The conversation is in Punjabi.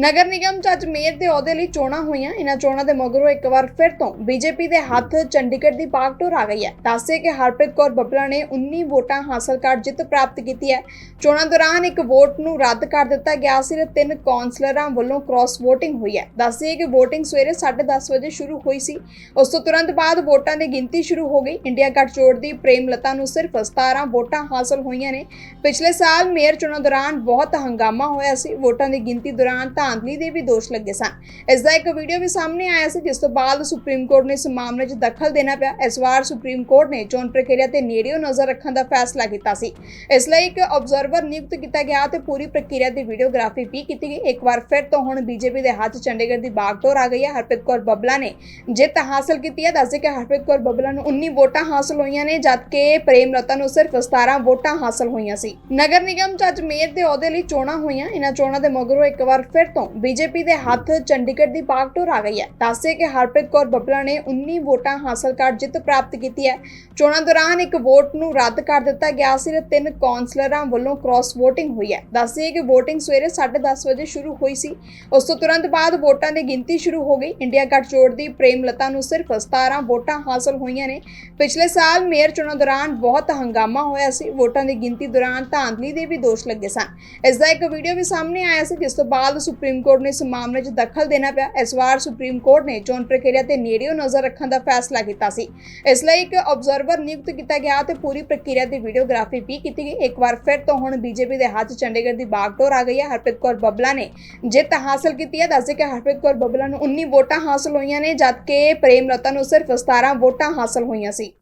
ਨਗਰ ਨਿਗਮ ਚ ਅੱਜ ਮੇਅਰ ਦੇ ਅਹੁਦੇ ਲਈ ਚੋਣਾਂ ਹੋਈਆਂ। ਇਹਨਾਂ ਚੋਣਾਂ ਦੇ ਮਗਰੋਂ ਇੱਕ ਵਾਰ ਫਿਰ ਤੋਂ ਬੀਜੇਪੀ ਦੇ ਹੱਥ ਚੰਡੀਗੜ੍ਹ ਦੀ ਬਾਗਡੋਰ ਆ ਗਈ ਹੈ। ਦੱਸੇ ਕਿ ਹਰਪ੍ਰੀਤ ਕੌਰ ਬੱਬਲਾ ਨੇ 19 ਵੋਟਾਂ ਹਾਸਲ ਕਰ ਜਿੱਤ ਪ੍ਰਾਪਤ ਕੀਤੀ ਹੈ। ਚੋਣਾਂ ਦੌਰਾਨ ਇੱਕ ਵੋਟ ਨੂੰ ਰੱਦ ਕਰ ਦਿੱਤਾ ਗਿਆ ਸੀ ਤੇ ਤਿੰਨ ਕੌਂਸਲਰਾਂ ਵੱਲੋਂ ਕ੍ਰਾਸ ਵੋਟਿੰਗ ਹੋਈ ਹੈ। ਦੱਸਿਏ ਕਿ ਵੋਟਿੰਗ ਸਵੇਰੇ 10:30 ਵਜੇ ਸ਼ੁਰੂ ਹੋਈ ਸੀ। ਉਸ ਤੋਂ ਤੁਰੰਤ ਬਾਅਦ ਵੋਟਾਂ ਦੀ ਗਿਣਤੀ ਸ਼ੁਰੂ ਹੋ ਗਈ। ਇੰਡੀਆ ਗੱਠਜੋੜ ਦੀ ਪ੍ਰੇਮਲਤਾ ਨੂੰ ਸਿਰਫ 17 ਵੋਟਾਂ ਹਾਸਲ ਹੋਈਆਂ ਨੇ। ਪਿਛਲੇ ਸਾਲ ਮੇਅਰ ਚੋਣਾਂ ਦੌਰਾਨ ਬਹੁਤ ਹੰਗਾਮਾ ਹੋਇਆ ਸੀ। ਵੋਟਾਂ ਦੀ ਗਿਣਤੀ ਦੌਰਾਨ ਧਾਂਦਲੀ ਦੇ ਵੀ ਦੋਸ਼ ਲੱਗੇ ਸਨ। ਇਸ ਦਾ ਇੱਕ ਵੀਡੀਓ ਵੀ ਸਾਹਮਣੇ ਆਇਆ ਸੀ, ਜਿਸ ਤੋਂ ਬਾਅਦ ਸੁਪਰੀਮ ਕੋਰਟ ਨੇ ਇਸ ਮਾਮਲੇ 'ਚ ਦਖਲ ਦੇਣਾ ਪਿਆ। ਇਸ ਵਾਰ ਸੁਪਰੀਮ ਕੋਰਟ ਨੇ ਚੋਣ ਪ੍ਰਕਿਰਿਆ ਤੇ ਨੇੜਿਓਂ ਨਜ਼ਰ ਰੱਖਣ ਦਾ ਫੈਸਲਾ ਕੀਤਾ ਸੀ। ਇਸ ਲਈ ਇੱਕ ਆਬਜ਼ਰਵਰ ਨਿਯੁਕਤ ਕੀਤਾ ਗਿਆ ਤੇ ਪੂਰੀ ਪ੍ਰਕਿਰਿਆ ਦੀ ਵੀਡੀਓਗ੍ਰਾਫੀ ਵੀ ਕੀਤੀ ਗਈ। ਇੱਕ ਵਾਰ ਫਿਰ ਤੋਂ ਹੁਣ ਬੀਜੇਪੀ ਦੇ ਹੱਥ ਚੰਡੀਗੜ੍ਹ ਦੀ ਬਾਗਡੋਰ ਆ ਗਈ ਹੈ। ਹਰਪ੍ਰੀਤ ਕੌਰ ਬੱਬਲਾ ਨੇ ਜਿੱਤ ਹਾਸਲ ਕੀਤੀ ਹੈ। ਦੱਸਦੇ ਕਿ ਹਰਪ੍ਰੀਤ ਕੌਰ ਬੱਬਲਾ ਨੂੰ 19 ਵੋਟਾਂ ਹਾਸਲ ਹੋਈਆਂ ਨੇ ਜਦਕਿ ਪ੍ਰੇਮਲਤਾ ਨੂੰ ਸਿਰਫ 17 ਵੋਟਾਂ ਹਾਸਲ ਹੋਈਆਂ ਸੀ। ਨਗਰ ਨਿਗਮ ਚ ਅੱਜ ਮੇਅਰ ਦੇ ਅਹੁਦੇ ਲਈ ਚੋਣਾਂ ਹੋਈਆਂ। ਇਹਨਾਂ ਚੋਣਾਂ ਦੇ ਮਗਰੋਂ ਇੱਕ ਵਾਰ ਫਿਰ ਤੋਂ ਬੀਜੇਪੀ ਦੇ ਹੱਥ ਚੰਡੀਗੜ੍ਹ ਦੀ ਬਾਗਡੋਰ ਆ ਗਈ ਹੈ। ਦੱਸਦੇ ਕਿ ਹਰਪ੍ਰੀਤ ਕੌਰ ਬੱਬਲਾ ਨੇ 19 ਵੋਟਾਂ ਹਾਸਲ ਕਰ ਜਿੱਤ ਪ੍ਰਾਪਤ ਕੀਤੀ ਹੈ। ਚੋਣਾਂ ਦੌਰਾਨ ਇੱਕ ਵੋਟ ਨੂੰ ਰੱਦ ਕਰ ਦਿੱਤਾ ਗਿਆ ਸੀ ਤੇ ਤਿੰਨ ਕੌਂਸਲਰਾਂ ਵੱਲੋਂ ਕ੍ਰਾਸ VOTING ਹੋਈ ਹੈ। ਦੱਸਦੇ ਕਿ VOTING ਸਵੇਰੇ 10:30 ਵਜੇ ਸ਼ੁਰੂ ਹੋਈ ਸੀ। ਉਸ ਤੋਂ ਤੁਰੰਤ ਬਾਅਦ ਵੋਟਾਂ ਦੀ ਗਿਣਤੀ ਸ਼ੁਰੂ ਹੋ ਗਈ। ਇੰਡੀਆ ਗੱਠਜੋੜ ਦੀ ਪ੍ਰੇਮਲਤਾ ਨੂੰ ਸਿਰਫ 17 ਵੋਟਾਂ ਹਾਸਲ ਹੋਈਆਂ ਨੇ। ਪਿਛਲੇ ਸਾਲ ਮੇਅਰ ਚੋਣਾਂ ਦੌਰਾਨ ਬਹੁਤ ਹੰਗਾਮਾ ਹੋਇਆ ਸੀ। ਵੋਟਾਂ ਦੀ ਗਿਣਤੀ ਦੌਰਾਨ ਧਾਂਦਲੀ ਦੇ ਵੀ ਦੋਸ਼ ਲੱਗੇ ਸਨ। ਇਸ ਦਾ ਇੱਕ ਵੀਡੀਓ ਵੀ ਸਾਹਮਣੇ ਆਇਆ ਸੀ, ਜਿਸ ਤੋਂ ਬਾਅਦ ਸੁਪਰੀਮ ਕੋਰਟ ਨੇ ਇਸ ਮਾਮਲੇ 'ਚ ਦਖਲ ਦੇਣਾ ਪਿਆ। ਇਸ ਵਾਰ ਸੁਪਰੀਮ ਕੋਰਟ ਨੇ ਚੋਣ ਪ੍ਰਕਿਰਿਆ ਤੇ ਨੇੜਿਓਂ ਨਜ਼ਰ ਰੱਖਣ ਦਾ ਫੈਸਲਾ ਕੀਤਾ ਸੀ। ਇਸ ਲਈ ਇੱਕ ਆਬਜ਼ਰਵਰ ਨਿਯੁਕਤ ਕੀਤਾ ਗਿਆ ਤੇ ਪੂਰੀ ਪ੍ਰਕਿਰਿਆ ਦੀ ਵੀਡੀਓਗ੍ਰਾਫੀ ਵੀ ਕੀਤੀ ਗਈ। ਇੱਕ ਵਾਰ ਫਿਰ ਤੋਂ ਹੁਣ ਬੀਜੇਪੀ ਦੇ ਹੱਥ ਚੰਡੀਗੜ੍ਹ ਦੀ ਬਾਗਡੋਰ ਆ ਗਈ ਹੈ। ਹਰਪ੍ਰੀਤ ਕੌਰ ਬੱਬਲਾ ਨੇ ਜਿੱਤ ਹਾਸਲ ਕੀਤੀ ਹੈ। ਦੱਸਦੇ ਕਿ ਹਰਪ੍ਰੀਤ ਕੌਰ ਬੱਬਲਾ ਨੂੰ 19 ਵੋਟਾਂ ਹਾਸਲ ਹੋਈਆਂ ਨੇ, ਜਦਕਿ ਪ੍ਰੇਮਲਤਾ ਨੂੰ ਸਿਰਫ 17 ਵੋਟਾਂ ਹਾਸਲ ਹੋਈਆਂ ਸੀ।